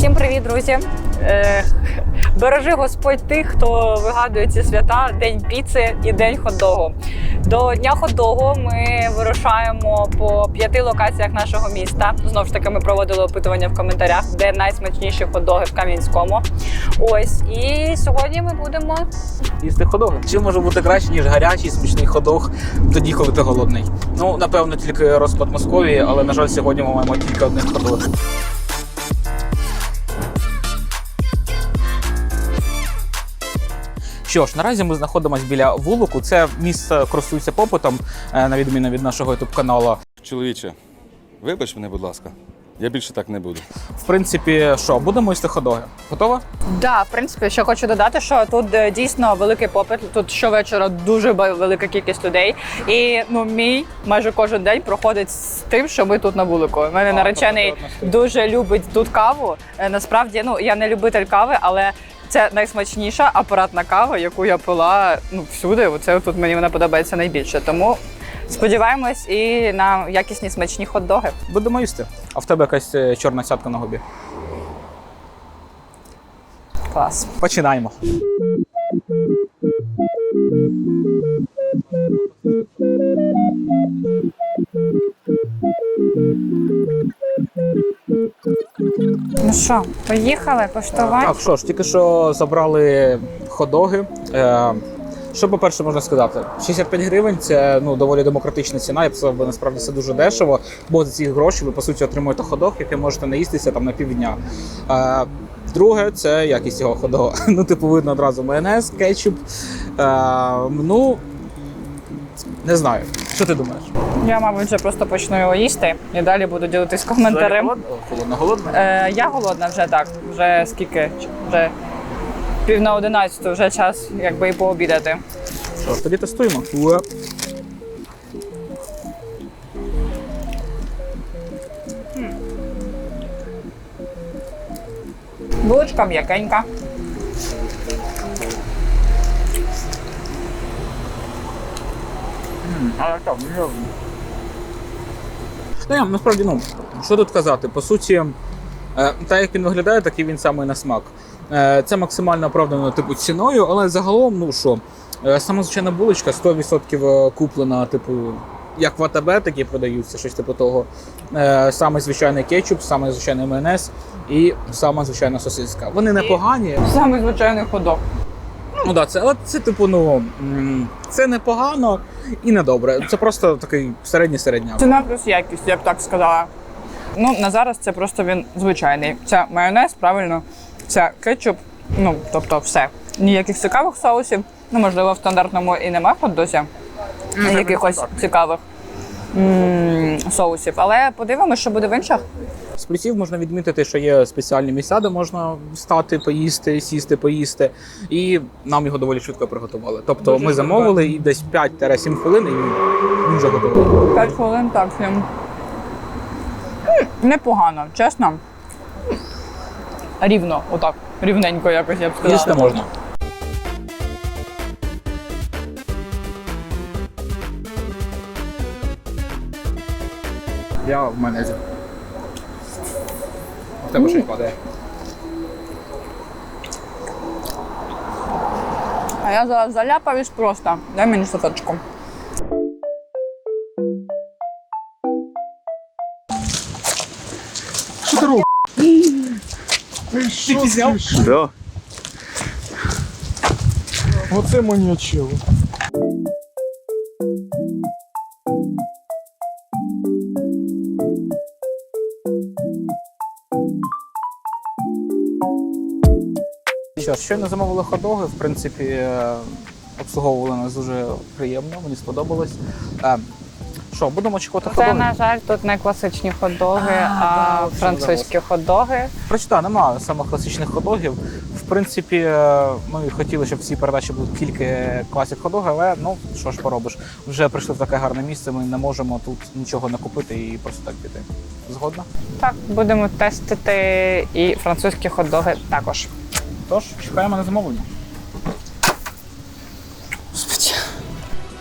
Всім привіт, друзі! Е, Бережи Господь тих, хто вигадує ці свята День піци і День хот-догу. До Дня хот-догу ми вирушаємо по п'яти локаціях нашого міста. Знову ж таки, ми проводили опитування в коментарях, де найсмачніші хот-доги в Кам'янському. Ось і сьогодні ми будемо їсти ходоги. Чи може бути краще, ніж гарячий смачний ходог тоді, коли ти голодний? Ну, напевно, тільки розпад Московії, але, на жаль, сьогодні ми маємо тільки одних ходог. Що ж, наразі ми знаходимося біля вулику. Це місце користується попитом, е, на відміну від нашого youtube каналу. Чоловіче, вибач мене, будь ласка. Я більше так не буду. В принципі, що, будемо їсти ходоги? Готова? Да, в принципі, ще хочу додати, що тут е, дійсно великий попит. Тут щовечора дуже велика кількість людей. І ну мій майже кожен день проходить з тим, що ми тут на вулику. У мене А, наречений тобто дуже любить тут каву. Е, Насправді, ну я не любитель кави, але це найсмачніша апаратна кава, яку я пила ну всюди. Оце тут мені вона подобається найбільше. Тому сподіваємось і на якісні смачні хот-доги. Будемо їсти. А в тебе якась е, чорна сятка на губі. Клас. Починаємо. Ну що, поїхали коштувати? Так, що ж, тільки що забрали ходоги. Е, що, по-перше, можна сказати? 65 гривень це ну, доволі демократична ціна. Я б сказав, насправді це дуже дешево, бо за ці гроші ви по суті отримуєте ходог, який можете наїстися там на півдня. Е, друге, це якість його ходога. Ну, типу, видно одразу майонез, кетчуп. Е, ну, не знаю. Що ти думаєш? Я, мабуть, вже просто почну його їсти і далі буду ділитись коментарем. Холодно, холодно, голодно. Е, я голодна вже так. Вже скільки? Вже пів на одинадцяту, вже час якби і пообідати. Що тоді тестуємо. Уе. Булочка м'якенька. Але ну, насправді, ну, що тут казати? По суті, е, так як він виглядає, так і він самий на смак. Е, Це максимально оправдано типу ціною, але загалом, ну що, е, сама звичайна булочка 100% куплена, типу, як в АТБ, такі продаються, щось типу того. Е, Саме звичайний кетчуп, саме звичайний майонез і сама звичайна сосиска. Вони непогані. Саме звичайний ходок. Ну да, це, але це типу, ну це непогано і не добре. Це просто такий середній середня. Ціна плюс якість, я б так сказала. Ну, на зараз це просто він звичайний. Це майонез, правильно, це кетчуп, ну, тобто все. Ніяких цікавих соусів. Ну, можливо, в стандартному і нема хот-досі якихось цікавих м, соусів. Але подивимося, що буде в інших. З плюсів можна відмітити, що є спеціальні місця, де можна стати, поїсти, сісти, поїсти. І нам його доволі швидко приготували. Тобто Дуже ми замовили і десь 5-7 хвилин, і він вже готовий. 5 хвилин, так, всім. Непогано, чесно. Рівно, отак, рівненько якось я б сказала. Їсти можна. Я в майонезі. В тебе щось падає. А я зараз заляпаюсь просто. Дай мені соточку. Ти пізняв? Да. Оце маньячило. Що ж, щойно замовили ходоги, в принципі, е, обслуговували нас дуже приємно, мені сподобалось. Е, Що, будемо очікувати Це, на жаль, тут не класичні хот-доги, А, а, да, французькі хот-доги. Прочита, немає саме класичних ходогів. В принципі, е, ми хотіли, щоб в цій передачі були тільки класик ходоги, але ну що ж поробиш, вже прийшли в таке гарне місце. Ми не можемо тут нічого не купити і просто так піти. Згодна? Так, будемо тестити і французькі хот-доги також. Тож чекаємо на замовлення.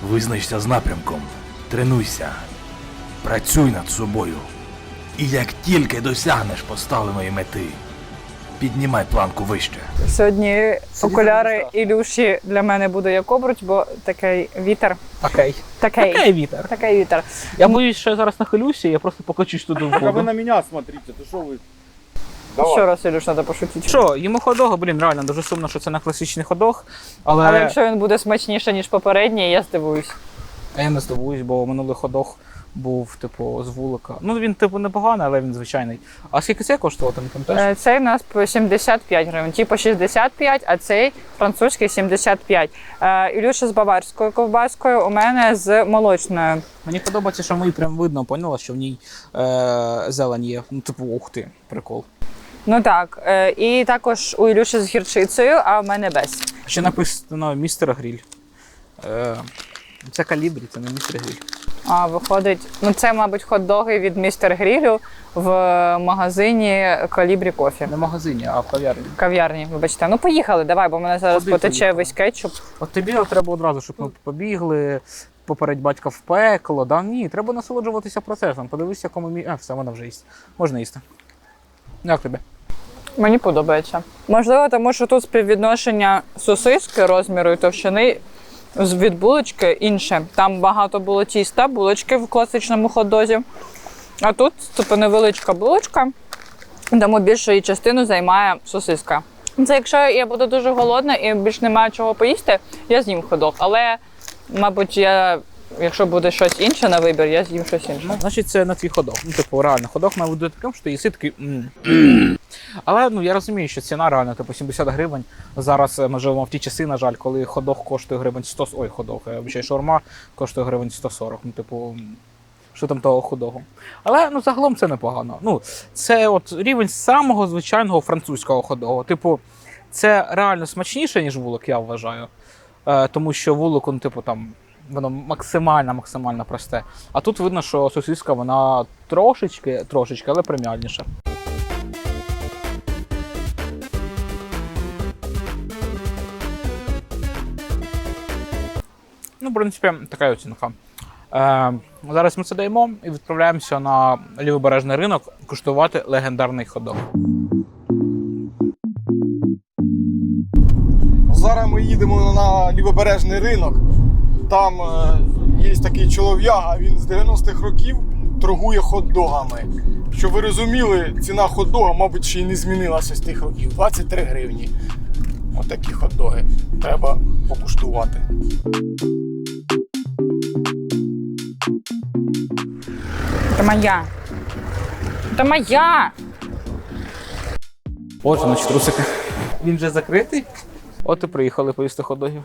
Визначся з напрямком, тренуйся, працюй над собою. І як тільки досягнеш поставленої мети, Піднімай планку вище. Сьогодні окуляри Ілюші для мене буде як обруч, бо такий вітер. Окей. Такий. Окей, вітер. Такий вітер. Я боюсь, що я зараз нахилюся, я просто покачусь туди в воду. меня смотрите, ты что вы? Ще раз, Ілюш, треба пошутити. Що, їмо ходога, блін, реально дуже сумно, що це не класичний ходог, але, Але якщо він буде смачніше, ніж попередній, я здивуюсь. А я не здивуюсь, бо минулий ходог був, типу, з вулика. Ну він, типу, непоганий, але він звичайний. А скільки це коштувало, ти не пам'ятаєш? Е, Цей у нас по 75 гривень, ті по 65, а цей французький 75. Е, Ілюша з баварською ковбаскою, у мене з молочною. Мені подобається, що моїй прям видно, поняла, що в ній е- зелень є. Ну, типу, ух ти, прикол. Ну так, е, і також у Ілюші з гірчицею, а в мене без. Ще написано містер Гріль. Е- це калібрі, це не містер Гріль. А виходить, ну це, мабуть, хот-доги від містер Грілю в магазині Калібрі Кофі. Не в магазині, а в кав'ярні. Кав'ярні, вибачте. Ну поїхали, давай, бо в мене зараз Куди потече поїхали? весь кетчуп. От тобі треба одразу, щоб ми побігли, попередь батька в пекло. Да? Ні, треба насолоджуватися процесом. Подивись, якому мі. А, все, вона вже їсть. Можна їсти. Як тобі? Мені подобається. Можливо, тому що тут співвідношення сосиски розміру і товщини від булочки інше. Там багато було тіста, булочки в класичному хот-дозі. А тут типу невеличка булочка, тому більшу її частину займає сосиска. Це якщо я буду дуже голодна і більш немає чого поїсти, я з'їм ходок. Але, мабуть, я, якщо буде щось інше на вибір, я з'їм щось інше. Значить, це на твій ходок. Ну, типу, реально, ходок має бути таким, що ти їси такий. «М». Але ну я розумію, що ціна реально, типу, 70 гривень. Зараз е, ми живемо в ті часи, на жаль, коли ходок коштує гривень 100... Ой, ходок, я обіцяю, шаурма коштує гривень 140. Ну, типу, що там того ходогу. Але ну загалом це непогано. Ну, це от рівень самого звичайного французького ходогу. Типу, це реально смачніше, ніж вулик, я вважаю. Е, тому що вулик, ну, типу, там. Воно максимально максимально просте. А тут видно, що сосиска вона трошечки, трошечки, але преміальніша. Ну, в принципі, така оцінка. Е, зараз ми це даємо і відправляємося на лівобережний ринок куштувати легендарний ходок. Зараз ми їдемо на лівобережний ринок. Там е, є такий чолов'яга, він з 90-х років торгує хот-догами. Щоб ви розуміли, ціна хот-дога, мабуть, ще й не змінилася з тих років. 23 гривні. Отакі хот-доги. Треба покуштувати. Це моя. Це моя. Отже, наші трусики. Він вже закритий. От і приїхали поїсти ходогів.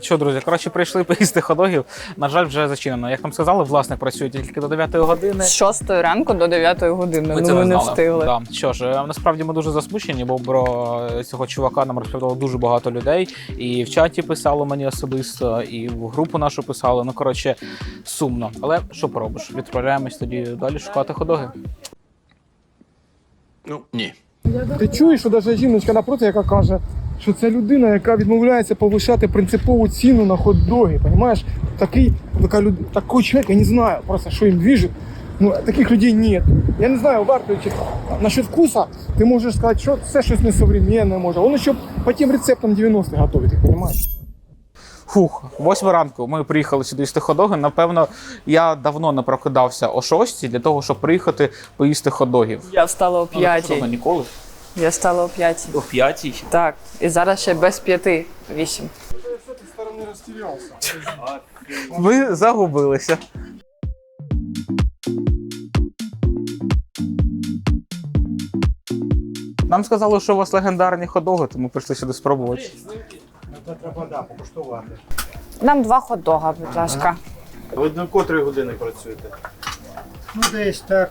Що, друзі, коротше, прийшли поїсти ходогів. На жаль, вже зачинено. Як там сказали, власник працює тільки до 9 години. З 6 ранку до 9 години. Ми ну, це ми не знали. встигли. Да. Що ж, е, насправді ми дуже засмучені, бо про цього чувака нам розповідало дуже багато людей. І в чаті писало мені особисто, і в групу нашу писали. Ну коротше, сумно. Але що поробиш? Відправляємось тоді далі шукати ходоги. Ну, ні. Ти чуєш, що навіть жіночка напроти, яка каже, що це людина, яка відмовляється повишати принципову ціну на хот-доги. Понимаєш? Такий, така люд... такий чоловік, я не знаю просто, що їм движет. Ну, таких людей нет. Я не знаю, варто чи насчет вкуса, ти можеш сказати, що це щось несовременне може. Воно ще по тим рецептам 90-х готовить, ти розумієш? Фух, восьма ранку. Ми приїхали сюди їсти ходоги. Напевно, я давно не прокидався о шостій для того, щоб приїхати поїсти ходогів. Я встала о Ну, 5. ніколи. Я встала о 5. О п'ятій. Так, і зараз ще без 5. 8. З цієї сторони розтірявся. Ви загубилися. Нам сказали, що у вас легендарні ходоги, тому прийшли сюди спробувати. Треба покуштувати. Нам два хот-дога, будь ласка. Ви до котрої години працюєте? Ну, десь так,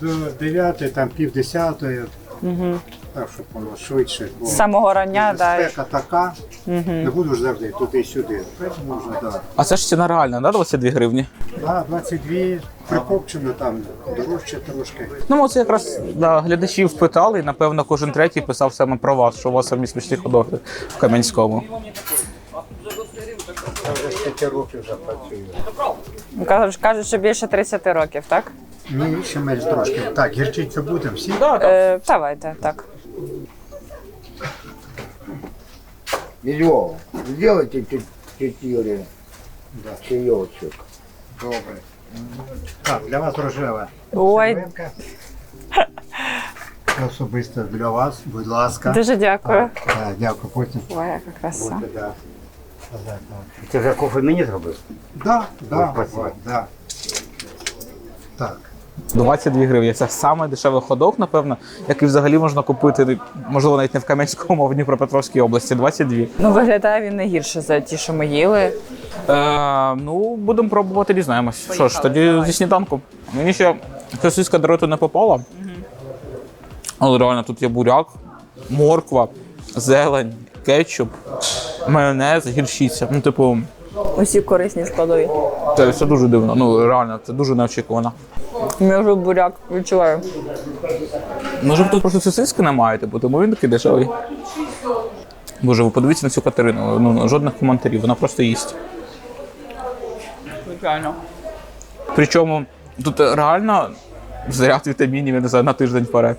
до 9, там пів десятої. Угу. Так, щоб воно швидше. Бо З самого рання, да. спека така, не буду завжди туди-сюди. Тому вже, да. А це ж ціна реальна, да, 22 гривні? Да, 22, прикопчено там, дорожче трошки. Ну, ми це якраз да, глядачів питали, і напевно кожен третій писав саме про вас, що у вас самі смачні ходоги в Кам'янському. Я вже скільки років вже працюю. Кажуть, кажуть, що більше 30 років, так? Ні, ще менш трошки. Так, гірчицю будемо всі. Е, давайте, так. Бельева, сделайте чуть- четыре Да. чаечек. Добре. Так, для вас рожева. Ой. Це Особисто для вас, будь ласка. дуже дякую. Так, дякую, потім. Ой, яка краса. Будьте, да. Ти вже кофе мені зробив? Да, да, спасибо. Да. Так. 22 гривні. Це саме дешевий ходок, напевно, який взагалі можна купити, можливо, навіть не в Кам'янському, а в Дніпропетровській області. 22. Ну, виглядає він не гірше за ті, що ми їли. Е, ну, будемо пробувати, дізнаємось. Що ж, тоді зі сніданку. Мені ще сосиска до роту не попала. Але реально тут є буряк, морква, зелень, кетчуп, майонез, гірчиця. Ну, типу, Усі корисні складові. це все дуже дивно. Ну, реально, це дуже неочікувано. Я вже буряк відчуваю. Може, тут просто сосиски немає, типу, тому він такий дешевий. Боже, ви подивіться на цю Катерину. Ну, жодних коментарів, вона просто їсть. Звичайно. Причому тут реально заряд вітамінів я не знаю, на тиждень вперед.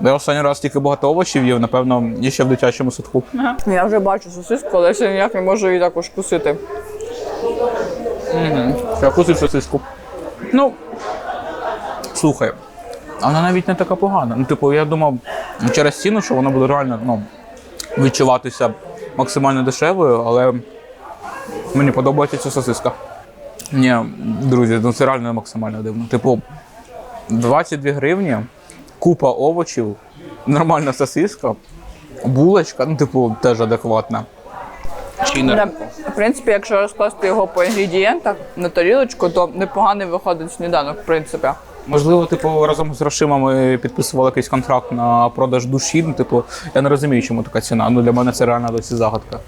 Я останній раз тільки багато овочів їв, напевно, є ще в дитячому садку. Я вже бачу сосиску, але ще ніяк не можу її також кусити. Я кусив сосиску. Ну, слухай, вона навіть не така погана. Ну, типу, я думав через ціну, що вона буде реально ну, відчуватися максимально дешевою, але мені подобається ця сосиска. Ні, друзі, ну це реально максимально дивно. Типу, 22 гривні, купа овочів, нормальна сосиска, булочка, ну, типу, теж адекватна. Чи В принципі, якщо розкласти його по інгредієнтах на тарілочку, то непоганий виходить сніданок, в принципі. Можливо, типу, разом з грошима ми підписували якийсь контракт на продаж душі. Ну, типу, я не розумію, чому така ціна. Ну для мене це реально досі загадка.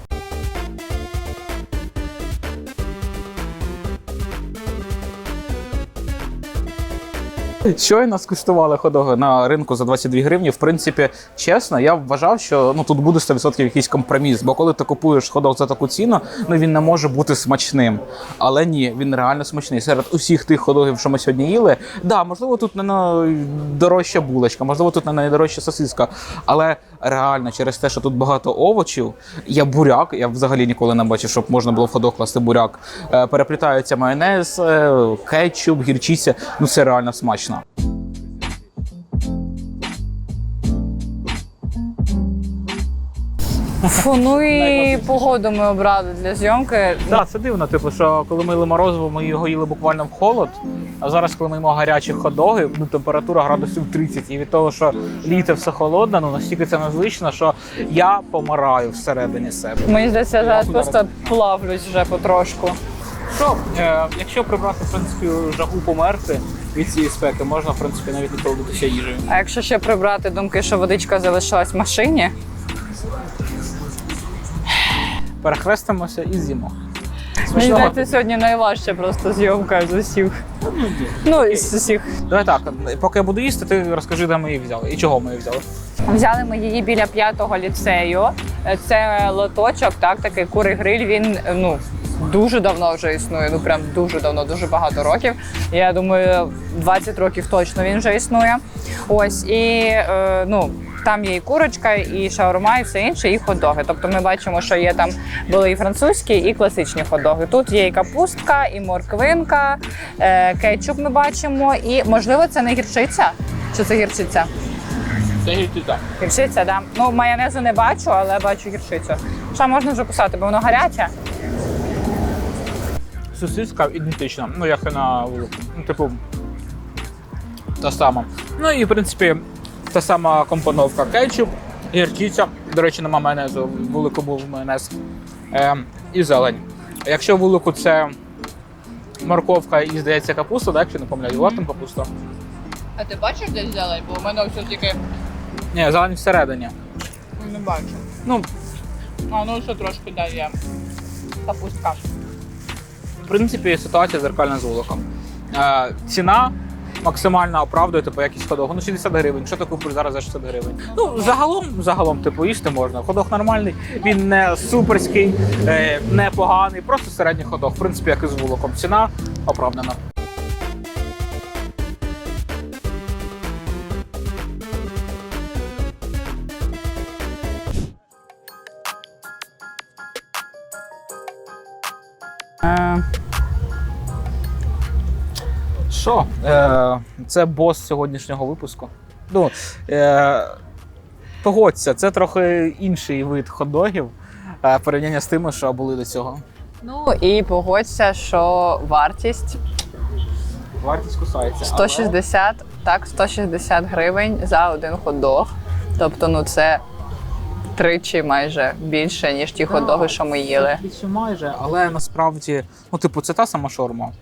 Щойно скуштували ходоги на ринку за 22 гривні. В принципі, чесно, я вважав, що ну тут буде 100% якийсь компроміс. Бо коли ти купуєш ходок за таку ціну, ну він не може бути смачним. Але ні, він реально смачний. Серед усіх тих ходогів, що ми сьогодні їли, да, можливо, тут не найдорожча булочка, можливо, тут не найдорожча сосиска. Але реально, через те, що тут багато овочів, є буряк. Я взагалі ніколи не бачив, щоб можна було в ходок класти буряк. Е, переплітаються майонез, е, кетчуп, гірчиця. Ну це реально смачно. Фу, ну і погоду ми обрали для зйомки. Так, це дивно, типу, що коли ми їли морозиво, ми його їли буквально в холод. А зараз, коли ми їмо гарячі ходоги, ну температура градусів 30. І від того, що літо все холодне, ну настільки це незвично, що я помираю всередині себе. Мені здається, я зараз просто плавлюсь вже потрошку. Що, е, якщо прибрати в принципі жагу померти від цієї спеки, можна в принципі навіть не холодитися їжею. А якщо ще прибрати думки, що водичка залишилась в машині, Перехрестимося і з'їмо. мені Смачного. здається, сьогодні найважча просто зйомка з усіх. Ну, із усіх. Давай так, поки я буду їсти, ти розкажи, де ми її взяли і чого ми її взяли. Взяли ми її біля п'ятого ліцею. Це лоточок, так, такий курий гриль. Він ну дуже давно вже існує. Ну прям дуже давно, дуже багато років. Я думаю, 20 років точно він вже існує. Ось і е, ну. Там є і курочка, і шаурма, і все інше, і хот-доги. Тобто ми бачимо, що є там були і французькі, і класичні хот-доги. Тут є і капустка, і морквинка, е, кетчуп ми бачимо, і можливо це не гірчиця. Чи це гірчиця? Це гірчиця. Гірчиця, да. Ну, майонезу не бачу, але бачу гірчицю. Що можна вже кусати, бо воно гаряче. Сосиска ідентична, ну як і на вулику. Ну, типу, та сама. Ну і в принципі, та сама компоновка кетчуп, гірчиця. До речі, нема майонезу, вулику був майонез. Е, і зелень. Якщо вулику це морковка і, здається, капуста, так, якщо не помиляю, була там капуста? А ти бачиш десь зелень? Бо у мене все тільки Ні, зелень всередині. не бачу. Ну, А ну ще трошки дає капустка. Принципі, ситуація зеркальна з вуликом. Е, ціна максимально оправдує типу, якість ходогу. Ну, 60 гривень. Що ти купиш зараз за 60 гривень? Ну, загалом, загалом, типу, їсти можна. Ходок нормальний, він не суперський, е, не поганий, просто середній ходок. В принципі, як і з вуликом. Ціна оправдана. Що? Е, це бос сьогоднішнього випуску. Ну, е, погодься, це трохи інший вид хот-догів е, порівняння з тими, що були до цього. ну і погодься, що вартість Вартість кусається. 160, так, 160 гривень за один хот-дог. Тобто, ну це тричі майже більше, ніж ті хот-доги, що ми їли. Більше майже, але насправді, ну, типу, це та сама шаурма.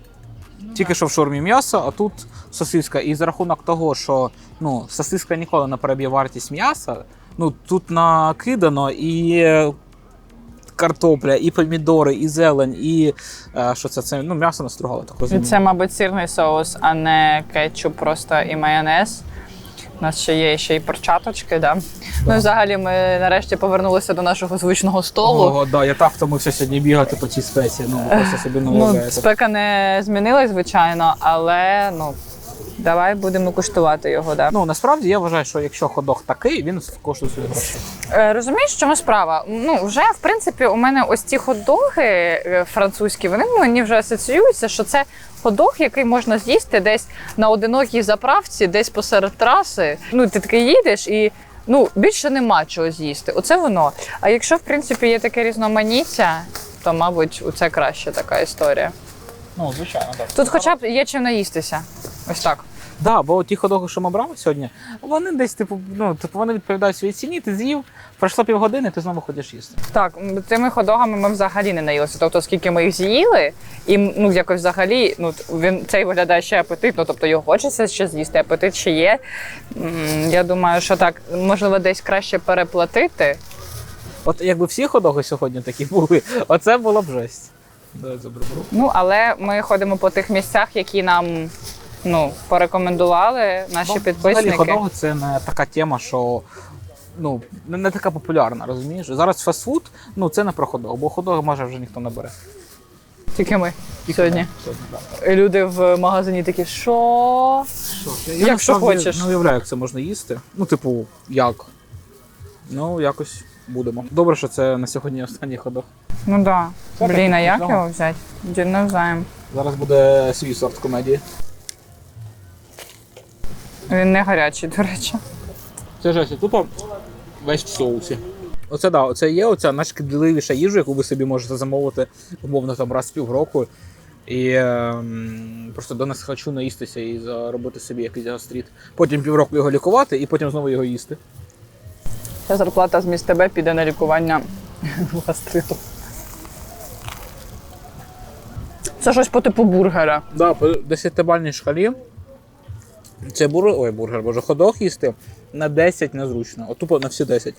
Тільки що в шурмі м'ясо, а тут сосиска. І за рахунок того, що ну, сосиска ніколи не переб'є вартість м'яса, ну тут накидано і картопля, і помідори, і зелень, і е, що це? Це ну, м'ясо настругало це, мабуть, сирний соус, а не кетчуп просто і майонез. У нас ще є ще й перчаточки, да? Ну і взагалі ми нарешті повернулися до нашого звичного столу. Ого, да, я так втомився сьогодні бігати по цій спеції. Ну, просто собі не Ну, спека не змінилась, звичайно, але ну давай будемо куштувати його. Да. Ну, насправді я вважаю, що якщо ходок такий, він коштує свої гроші. Е, Розумієш, в чому справа? Ну, вже в принципі у мене ось ці хот-доги е, французькі, вони мені вже асоціюються, що це хот-дог, який можна з'їсти десь на одинокій заправці, десь посеред траси. Ну, ти таки їдеш і. Ну, більше нема чого з'їсти. Оце воно. А якщо, в принципі, є таке різноманіття, то, мабуть, у це краще така історія. Ну, звичайно, так. Тут хоча б є чим наїстися. Ось так. Да, бо ті ходоги, що ми брали сьогодні, вони десь, типу, ну, типу, вони відповідають своїй ціні, ти з'їв, пройшло півгодини, ти знову хочеш їсти. Так, м, тими ходогами ми взагалі не наїлися. Тобто, скільки ми їх з'їли, і ну якось взагалі, ну він цей виглядає ще апетитно, тобто його хочеться ще з'їсти, апетит ще є. Я думаю, що так, можливо, десь краще переплатити. От якби всі ходоги сьогодні такі були, оце було б жесть. Ну, але ми ходимо по тих місцях, які нам ну, порекомендували наші Ну, підписники. Взагалі ходоги це не така тема, що ну, не, не така популярна, розумієш? Зараз фастфуд, ну це не про ходог, бо ходоги може вже ніхто не бере. Тільки ми Тільки сьогодні. ми сьогодні да. Люди в магазині такі, що? Я Як що насправді хочеш. Не уявляю, як це можна їсти. Ну, типу, як? Ну, якось будемо. Добре, що це на сьогодні останній ходок. Ну да. Це Блін, а як його взяти? Не знаємо. Зараз буде свій сорт комедії. Він не гарячий, до речі. Це жесть, тупо весь в соусі. Оце да, оце є оця найшкідливіша їжа, яку ви собі можете замовити, умовно там раз в півроку. І ем, просто до нас хочу наїстися і заробити собі якийсь гастріт. Потім півроку його лікувати і потім знову його їсти. Ця зарплата з ТБ піде на лікування гастриту. Це щось по типу бургера. Да, по 10-бальній шкалі. Це бургер, ой, бургер, боже, ходох їсти на 10 незручно. От тупо на всі 10.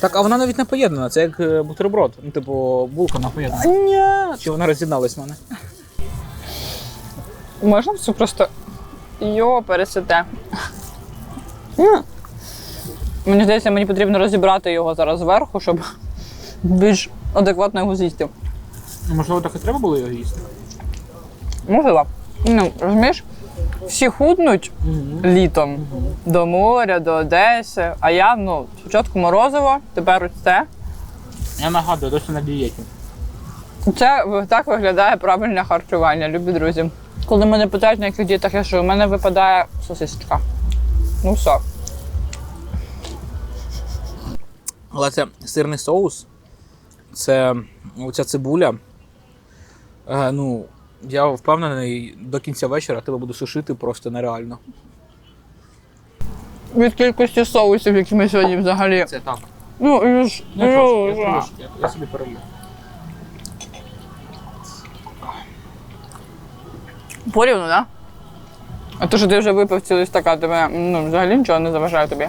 Так, а вона навіть не поєднана, це як е, бутерброд. Ну, типу, булка не поєднана. Ні. Чи вона роз'єдналась в мене? Можна все просто йо пересете. Мені здається, мені потрібно розібрати його зараз зверху, щоб більш адекватно його з'їсти. Ну, Можливо, так і треба було його їсти. Можливо. Ну, розумієш, всі худнуть літом до моря, до Одеси. А я ну, спочатку морозиво, тепер ось це. Я нагадую, досі на дієті. Це так виглядає правильне харчування, любі друзі. Коли мене питають, на яких дієтах я живу, у мене випадає сосисочка. Ну все. Але це сирний соус, це оця цибуля. Е, ну, я впевнений, до кінця вечора тебе буду сушити просто нереально. Від кількості соусів, які ми сьогодні взагалі. Це так. Ну, і ж. Ну, трошки, я, а. трошки, я, я собі перелью. Порівну, так? Да? А то, що ти вже випив цілий стакан, тебе ну, взагалі нічого не заважає тобі.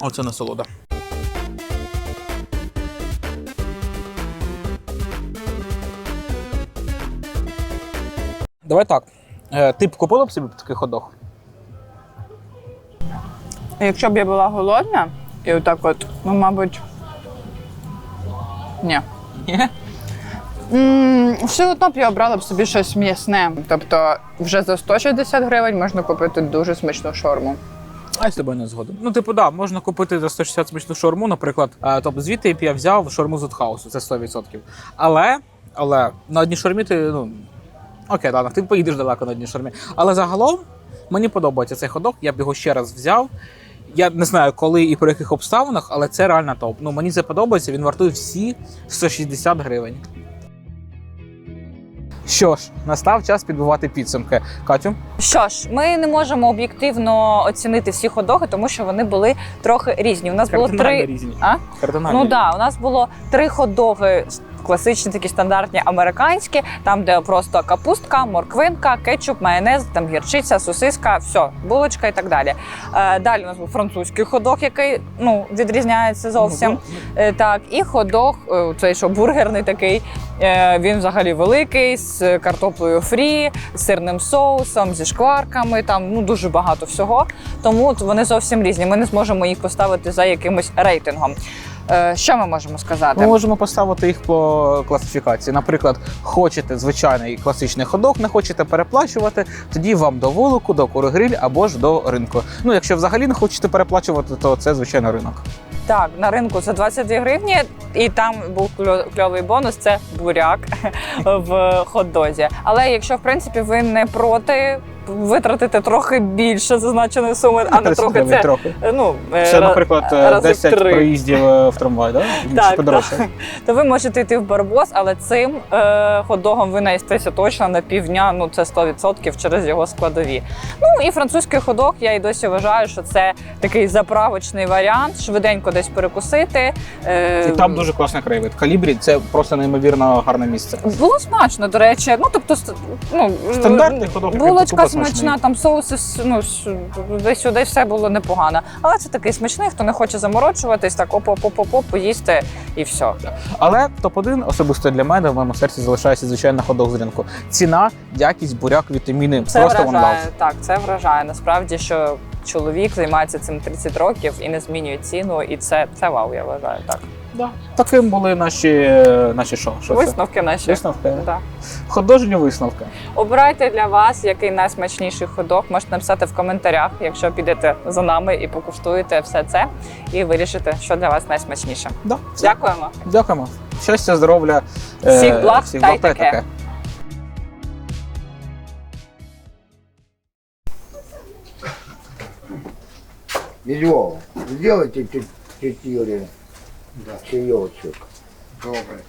Оце насолода. Давай так. Е, Ти б купила б собі такий ходох? Якщо б я була голодна, і отак от, ну, мабуть. Ні. Ні. Все одно б я обрала б собі щось м'ясне. Тобто вже за 160 гривень можна купити дуже смачну шорму. А я з тобою не згоден. Ну, типу, да, можна купити за 160 смачну шаурму, наприклад. Е, Тобто звідти б я взяв шаурму з Утхаусу, це 100%. Але, але на одній шаурмі ти, ну. Окей, ладно, ти поїдеш далеко на одній шаурмі. Але загалом мені подобається цей ходок, я б його ще раз взяв. Я не знаю, коли і при яких обставинах, але це реально топ. Ну мені це подобається, він вартує всі 160 гривень. Що ж, настав час підбивати підсумки. Катю, Що ж, ми не можемо об'єктивно оцінити всі ходоги, тому що вони були трохи різні. У нас було три. різні. А? Кардинально Ну да, у нас було три хот-доги класичні, такі стандартні американські, там, де просто капустка, морквинка, кетчуп, майонез, там гірчиця, сосиска, все, булочка і так далі. Е, далі у нас був французький ходок, який ну відрізняється зовсім. Е, так, і ходок, е, цей що бургерний такий. Він взагалі великий з картоплею фрі, з сирним соусом, зі шкварками. Там ну дуже багато всього. Тому вони зовсім різні. Ми не зможемо їх поставити за якимось рейтингом. Е, Що ми можемо сказати? Ми можемо поставити їх по класифікації. Наприклад, хочете звичайний класичний ходок, не хочете переплачувати, тоді вам до вулику, до курогриль або ж до ринку. Ну, якщо взагалі не хочете переплачувати, то це звичайно ринок. Так, на ринку за 22 гривні, і там був кльо- кльовий бонус це буряк в хот-дозі. Але якщо в принципі ви не проти. Витратити трохи більше зазначеної суми, а не 30 трохи це трохи. е, ну е, Це, наприклад, рази 10 три. проїздів е, в трамвай, да? Так, подорожче. так. то ви можете йти в барбос, але цим е, хот-догом ви наїстеся точно на півдня. Ну це 100% через його складові. Ну і французький ходок, я і досі вважаю, що це такий заправочний варіант, швиденько десь перекусити. Е, І там дуже класний краєвид. Калібрі це просто неймовірно гарне місце. Було смачно, до речі. Ну тобто, ну Стандартний ходок, який булочка смачна, там соуси ну десь сюди все було непогано. Але це такий смачний, хто не хоче заморочуватись, так оп оп оп оп оп поїсти і все. Але топ-1 особисто для мене в моєму серці залишається звичайно ходок з ринку. Ціна, якість, буряк, вітаміни. Це просто вражає. Так, це вражає. Насправді, що чоловік займається цим 30 років і не змінює ціну, і це, це вау, я вважаю. Так. Да. Таким були наші, наші шо? Що це? Висновки наші. Висновки. Да. Художні висновки. Обирайте для вас, який найсмачніший ходок. Можете написати в коментарях, якщо підете за нами і покуштуєте все це, і вирішите, що для вас найсмачніше. Да. Дякуємо. Дякуємо. Щастя, здоров'я. е, Всіх благ всіх та й благ таке. Медведева, сделайте тете Юре чаечек. Добре.